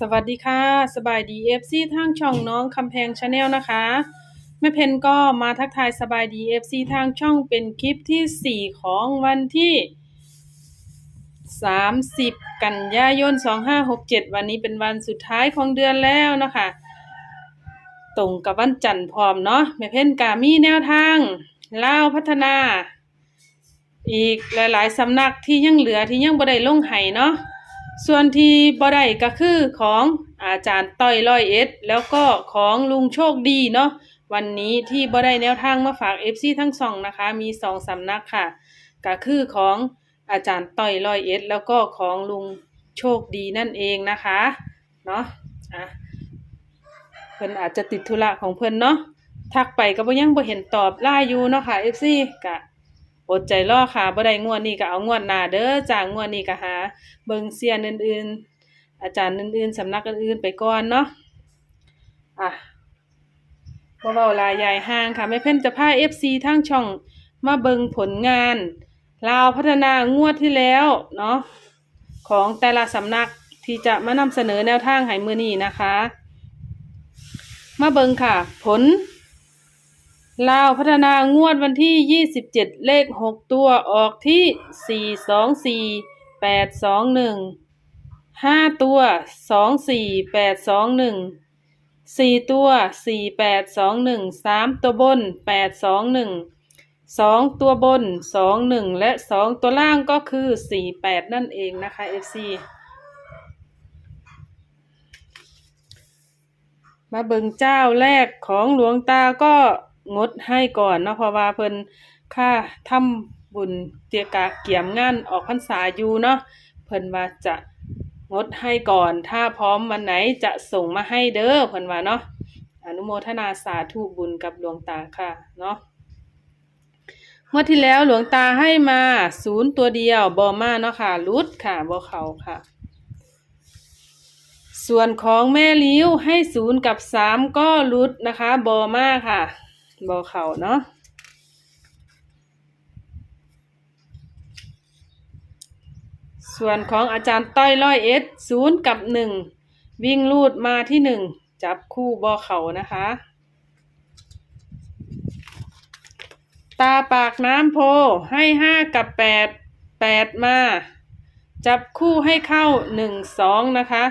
สวัสดีค่ะ สบายดีเอฟซีทางช่องน้องคำแพงชาแนลนะคะแม่เพนก็มาทักทายสบายดีเอฟซีทางช่องเป็นคลิปที่ 4 ของวันที่ 30 กันยายน 2567 วันนี้เป็นวันสุดท้ายของเดือนแล้วนะคะ ตรงกับวันจันทร์พร้อมเนาะแม่เพนกามีแนวทางเล่าวพัฒนา อีกหลาย ๆสำนักที่ยังเหลือที่ยังบ่ได้ลงไห้เนาะ ส่วนที่บ่ได้ก็คือของอาจารย์ต้อยร้อยเอ็ดแล้วก็ของลุงโชคดีเนาะวันนี้ที่บ่ได้แนวทางมาฝาก FC ทั้งสองนะคะมีสองสำนักค่ะก็คือของอาจารย์ต้อยร้อยเอ็ดแล้วก็ของลุงโชคดีนั่นเองนะคะเนาะอะเพิ่นอาจจะติดธุระของเพิ่นเนาะทักไปก็บ่ยังบ่เห็นตอบไลน์อยู่เนาะค่ะ FC ก็ อดใจรอค่ะบ่ได้งวดนี้ก็เอางวดหน้าเด้อจ้างวดนี้ก็หา เบิงเซียนอื่นๆ อาจารย์อื่นๆสำนักอื่นๆไปก่อนเนาะอะบ่เว้าลายยายห่างค่ะแม่เพิ่นจะพา FC ทางช่องมาเบิงผลงานลาวพัฒนางวดที่แล้วเนาะของแต่ละสำนักที่จะมานำเสนอแนวทางให้มือนี้นะคะ มาเบิงค่ะ ผล ลาวพัฒนางวดวันที่ 27 เลข 6 ตัวออกที่ 4 2 4 8 2 1 5 ตัว 2 4 8 2 1 4 ตัว 4 8 2 1 3 ตัวบน 8 2 1 2 ตัวบน 2 1 และ 2 ตัวล่างก็คือ 4 8 นั่นเองนะคะ FC มาเบิงเจ้าแรกของหลวงตาก็ งดให้ก่อนเนาะเพราะว่าเพิ่นค่าทำบุญเตียกะเกี่ยมงานออกพรรษาอยู่เนาะเพิ่นว่าจะงดให้ก่อน ถ้าพร้อมวันไหนจะส่งมาให้เด้อเพิ่นว่าเนาะอนุโมทนาสาธุบุญกับหลวงตาค่ะเนาะเมื่อที่แล้วหลวงตาให้มาศูนย์ตัวเดียวบอมาเนาะค่ะรุดค่ะบอเขาค่ะ ส่วนของแม่ลิ้วให้ศูนย์กับสามก็รุดนะคะบอมาค่ะ บอเขาเนาะส่วนของอาจารย์ต้อยร้อยเอสศูนย์กับหนึ่งวิ่งลูดมาที่หนึ่งจับคู่บอเขานะคะ ตาปากน้ำโพให้ห้ากับแปดแปดมา จับคู่ให้เข้าหนึ่งสองนะคะ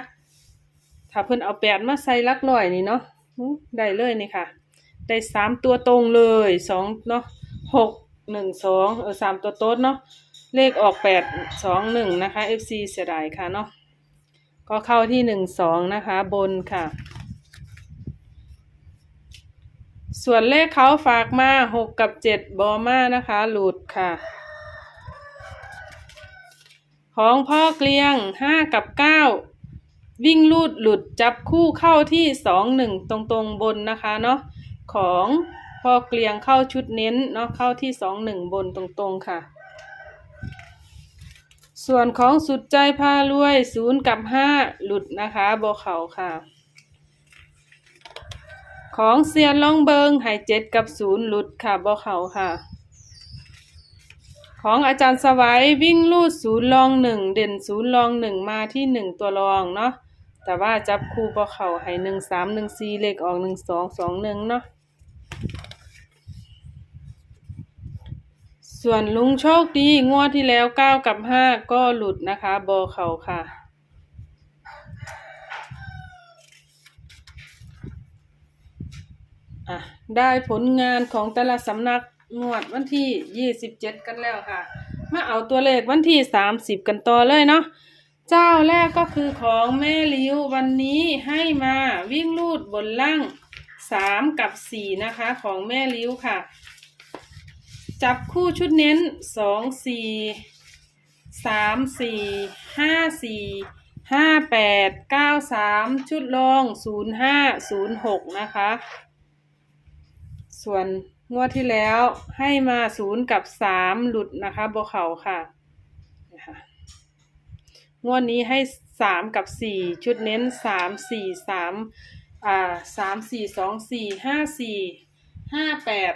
ถ้าเพิ่นเอาแปดมาใส่ลักลอยนี่เนาะได้เลยนี่ค่ะ ได้สามตัวตรงเลยสองเนาะหกหนึ่งสองเออสามตัวโต๊ดเนาะเลขออกแปดสองหนึ่งนะคะ FC เสียดายค่ะเนาะก็เข้าที่หนึ่งสองนะคะบนค่ะ ส่วนเลขเขาฝากมาหกกับเจ็ดบอมานะคะ หลุดค่ะ ของพ่อเกลียงห้ากับเก้าวิ่งลูดหลุดจับคู่เข้าที่สองหนึ่งตรงๆบนนะคะเนาะ ของพ่อเกลียงเข้าชุดเน้นเนาะเข้าที่สองหนึ่งบนตรงๆค่ะ ส่วนของสุดใจพารวยศูนย์กับห้าหลุดนะคะโบเขาค่ะ ของเซียนล่องเบิงหายเจ็ดกับศูนย์หลุดค่ะโบเขาค่ะ ของอาจารย์สวัยวิ่งลูดศูนย์รองหนึ่งเด่นศูนย์รองหนึ่งมาที่หนึ่งตัวรองเนาะแต่ว่าจับคู่บเขาให้หนึ่งสามหนึ่งสี่เลขออกหนึ่งสองสองหนึ่งเนาะ ส่วนลุงโชคดี งวดที่แล้วเก้ากับห้าก็หลุดนะคะบอเขาค่ะ อะ ได้ผลงานของแต่ละสำนักงวดวันที่ยี่สิบเจ็ดกันแล้วค่ะ มาเอาตัวเลขวันที่สามสิบกันต่อเลยเนาะเจ้าแรกก็คือของแม่ลิ้ววันนี้ให้มาวิ่งลูดบนล่างสามกับสี่นะคะ ของแม่ลิ้วค่ะ จับคู่ชุดเน้นสองสี่สามสี่ห้าสี่ห้าแปดเก้าสามชุดรองศูนย์ห้าศูนย์หกนะคะ ส่วนงวดที่แล้วให้มาศูนย์กับสามหลุดนะคะบวเขาค่ะนะคะงวดนี้ให้สามกับสี่ชุดเน้นสามสี่สามอ่าสามสี่สองสี่ห้าสี่ห้าแปด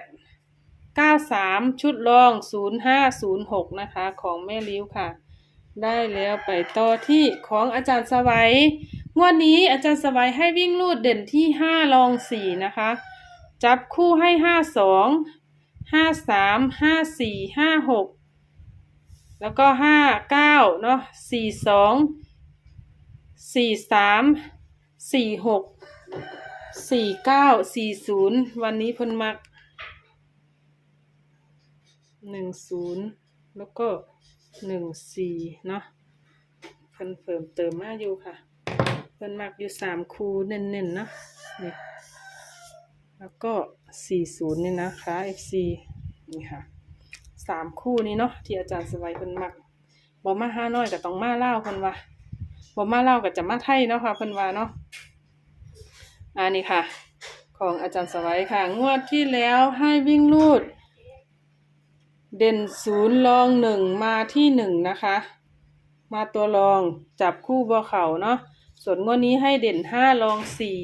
เก้าสามชุดรองศูนย์ห้าศูนย์หกนะคะ ของแม่ลิ้วค่ะ ได้แล้วไปต่อที่ของอาจารย์สวัย งวดนี้อาจารย์สบายให้วิ่งลูดเด่นที่ห้ารองสี่นะคะ จับคู่ให้ห้าสองห้าสามห้าสี่ห้าหกแล้วก็ห้าเก้าเนาะสี่สองสี่สามสี่หกสี่เก้าสี่ศูนย์วันนี้พนมัก หนึ่งศูนย์แล้วก็หนึ่งสี่เนาะเพิ่นเพิ่มเติมมาอยู่ค่ะ เพิ่นมักอยู่สามคูเน้นๆเนาะนี่แล้วก็สี่ศูนย์นี่นะคะ FC นี่ค่ะสามคู่นี้เนาะที่อาจารย์สวัยเพิ่นมักบ่มาห้าน้อยก็ต้องมาเล่าเพิ่นว่าบ่มาเล่าก็จะมาไทยเนาะค่ะเพิ่นว่าเนาะอันนี้ค่ะ ของอาจารย์สวัยค่ะ งวดที่แล้วให้วิ่งลูด เด่นศูนย์รองหนึ่งมาที่หนึ่งนะคะ มาตัวรองจับคู่บัวเข่าเนาะส่วนงวดนี้ให้เด่นห้ารองสี่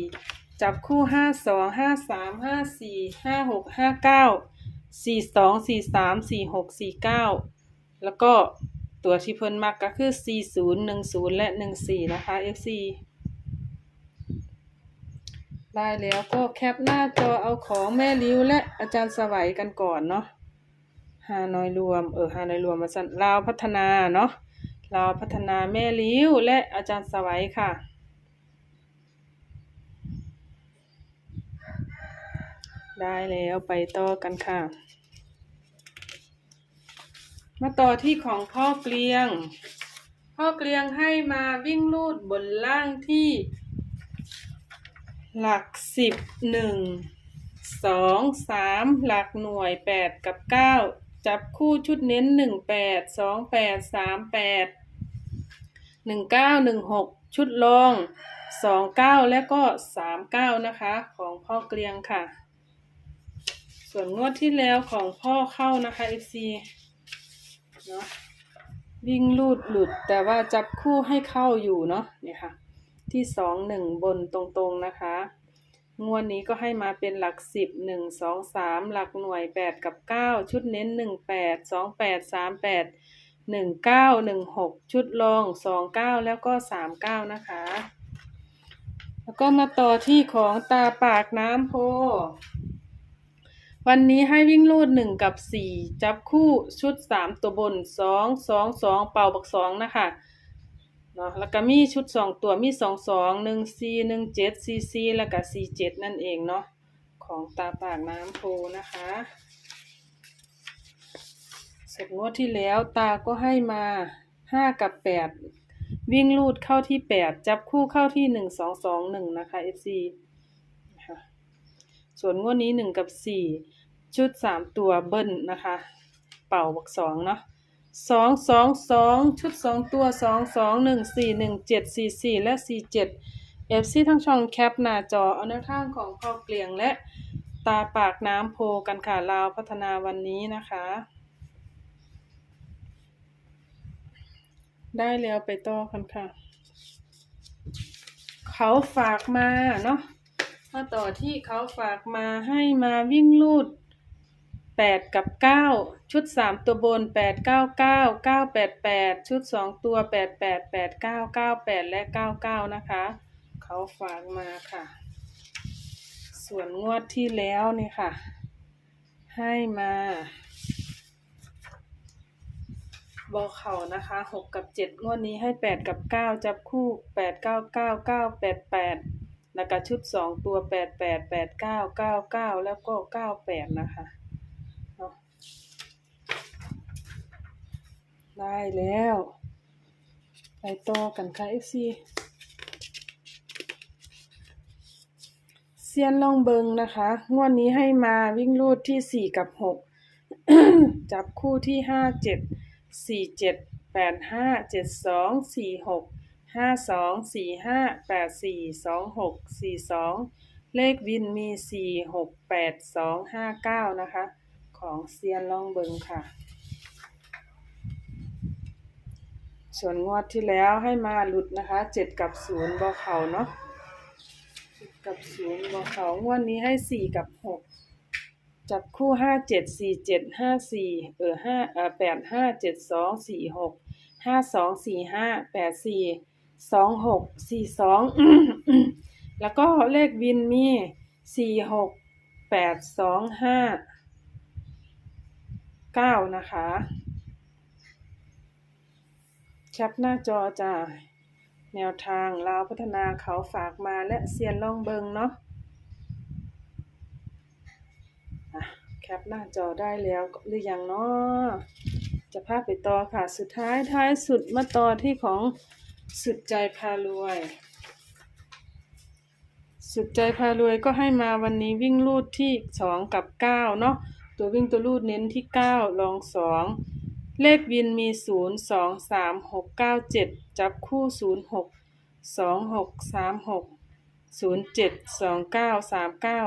จับคู่ห้าสองห้าสามห้าสี่ห้าหกห้าเก้าสี่สองสี่สามสี่หกสี่เก้าแล้วก็ตัวที่เพิ่นมักก็คือสี่ศูนย์หนึ่งศูนย์และหนึ่งสี่นะคะ FC ได้แล้วก็แคปหน้าจอเอาของแม่ริ้วและอาจารย์สวัยกันก่อนเนาะ ฮานอยรวม เออฮานอยรวมมาสั่นลาวพัฒนาเนาะลาวพัฒนาแม่ลิ้วและอาจารย์สวัยค่ะ ได้แล้วไปต่อกันค่ะ มาต่อที่ของพ่อเกลียง พ่อเกลียงให้มาวิ่งลูดบนล่างที่ หลักสิบหนึ่งสองสามหลักหน่วยแปดกับเก้า จับคู่ชุดเน้นหนึ่งแปดสองแปดสามแปดหนึ่งเก้าหนึ่งหกชุดรองสองเก้าและก็สามเก้านะคะของพ่อเกลียงค่ะ ส่วนงวดที่แล้วของพ่อเข้านะคะ FC เนาะวิ่งลูดหลุดแต่ว่าจับคู่ให้เข้าอยู่เนาะเนี่ยค่ะ ที่สองหนึ่งบนตรงๆนะคะ งวดนี้ก็ให้มาเป็นหลักสิบหนึ่งสองสามหลักหน่วยแปดกับเก้าชุดเน้นหนึ่งแปดสองแปดสามแปดหนึ่งเก้าหนึ่งหกชุดรองสองเก้าแล้วก็สามเก้านะคะ แล้วก็มาต่อที่ของตาปากน้ำโพ วันนี้ให้วิ่งลูดหนึ่งกับสี่จับคู่ชุดสามตัวบนสองสองสองเป่าบักสองนะคะ เนาะแล้วก็มีชุดสองตัวมีสองสองหนึ่งสี่หนึ่งเจ็ดสี่สี่แล้วก็สี่เจ็ดนั่นเองเนาะของตาปากน้ำโพนะคะสดงวดที่แล้วตาก็ให้มาห้ากับแปดวิ่งลูดเข้าที่แปดจับคู่เข้าที่หนึ่งสองสองหนึ่งนะคะ FC ค่ะส่วนงวดนี้หนึ่งกับสี่ชุดสามตัวเบิ้ลนะคะ เป่าบักสองเนาะ สองสองสองชุดสองตัวสองสองหนึ่งสี่หนึ่งเจ็ดสี่สี่และสี่เจ็ดเอฟซีทั้งช่องแคปหน้าจอเอาแนวทางของพ่อเกลียงและตาปากน้ำโพกันค่ะลาวพัฒนาวันนี้นะคะ ได้แล้วไปต่อกันค่ะ เขาฝากมาเนาะมาต่อที่เขาฝากมาให้มาวิ่งลูด แปดกับเก้าชุดสามตัวบนแปดเก้าเก้าเก้าแปดแปดชุดสองตัวแปดแปดแปดเก้าเก้าแปดและเก้าเก้านะคะ เขาฝากมาค่ะ ส่วนงวดที่แล้วนี่ค่ะ ให้มาบอกเขานะคะหกกับเจ็ดงวดนี้ให้แปดกับเก้าจับคู่แปดเก้าเก้าเก้าแปดแปดแล้วก็ชุดสองตัวแปดแปดแปดเก้าเก้าเก้าแล้วก็เก้าแปดนะคะเนาะ ได้แล้ว ไปต่อกันค่ะ FC เซียนลองเบิงนะคะ งวดนี้ให้มาวิ่งรูดที่สี่กับหกจับคู่ที่ห้าเจ็ดสี่เจ็ดแปดห้าเจ็ดสองสี่หกห้าสองสี่ห้าแปดสี่สองหกสี่สองเลขวินมีสี่หกแปดสองห้าเก้านะคะ ของเซียนลองเบิงค่ะ ส่วนงวดที่แล้วให้มาหลุดนะคะเจ็ดกับศูนย์บอเขาเนาะเจ็ดกับศูนย์บอเขางวดนี้ให้สี่กับหกจับคู่ห้าเจ็ดสี่เจ็ดห้าสี่เออห้าเออแปดห้าเจ็ดสองสี่หกห้าสองสี่ห้าแปดสี่สองหกสี่สองแล้วก็เลขวินมีสี่หกแปดสองห้าเก้านะคะ แคปหน้าจอจ้าแนวทางลาวพัฒนาเขาฝากมาและเซียนล่องเบิงเนาะแคปหน้าจอได้แล้วหรือยังเนาะจะพาไปต่อค่ะ สุดท้ายท้ายสุดมาต่อที่ของสุดใจพารวย สุดใจพารวยก็ให้มาวันนี้วิ่งลูดที่สองกับเก้าเนาะตัววิ่งตัวลูดเน้นที่เก้าลองสอง เลขวินมีศูนย์สองสามหกเก้าเจ็ดจับคู่ศูนย์หกสองหกสามหกศูนย์เจ็ดสองเก้าสามเก้า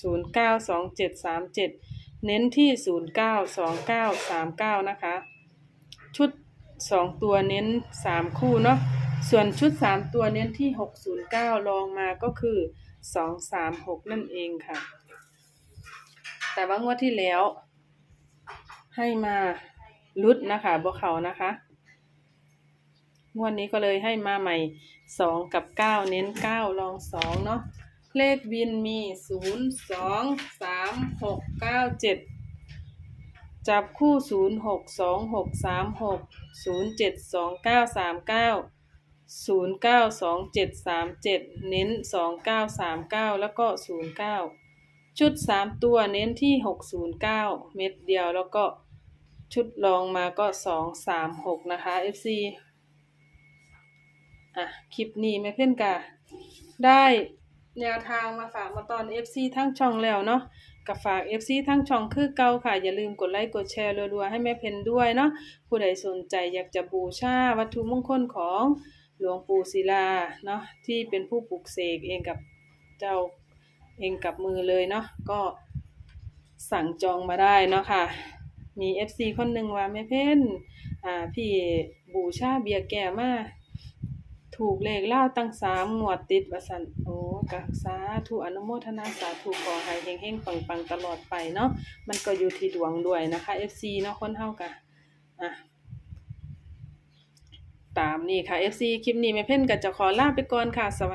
ศูนย์เก้าสองเจ็ดสามเจ็ดเน้นที่ศูนย์เก้าสองเก้าสามเก้านะคะ ชุดสองตัวเน้นสามคู่เนาะส่วนชุดสามตัวเน้นที่หกศูนย์เก้าลองมาก็คือสองสามหกนั่นเองค่ะ แต่ว่างวดที่แล้วให้มา ลุดนะคะบวเขานะคะ งวดนี้ก็เลยให้มาใหม่สองกับเก้าเน้นเก้าลองสองเนาะเลขบินมีศูนย์สองสามหกเก้าเจ็ดจับคู่ศูนย์หกสองหกสามหกศูนย์เจ็ดสองเก้าสามเก้าศูนย์เก้าสองเจ็ดสามเจ็ดเน้นสองเก้าสามเก้าแล้วก็ศูนย์เก้าชุดสามตัวเน้นที่หกศูนย์เก้าเม็ดเดียวแล้วก็ ชุดรองมาก็สองสามหกนะคะ FC อะ คลิปนี้แม่เพ่นกาได้แนวทางมาฝากมาตอน FC ทั้งช่องแล้วเนาะกับฝาก FC ทั้งช่องคือเก่าค่ะ อย่าลืมกดไลค์กดแชร์รัวๆให้แม่เพนด้วยเนาะผู้ใดสนใจอยากจะบูชาวัตถุมงคลของหลวงปู่ศิลาเนาะที่เป็นผู้ปลุกเสกเองกับเจ้าเองกับมือเลยเนาะก็สั่งจองมาได้เนาะค่ะ มี FC คนหนึ่งว่าแม่เพนอ่าพี่บูชาเบียร์แก่มาถูกเลขเล่าตั้งสามงวดติดว่าสันโอ้กะสาธุอนุโมทนาสาธุขอให้เฮงๆปังๆตลอดไปเนาะมันก็อยู่ที่ดวงด้วยนะคะ FC เนาะคนเฮากะอะตามนี่ค่ะ FC คลิปนี้แม่เพ่นก็จะขอลาไปก่อนค่ะสวัสดี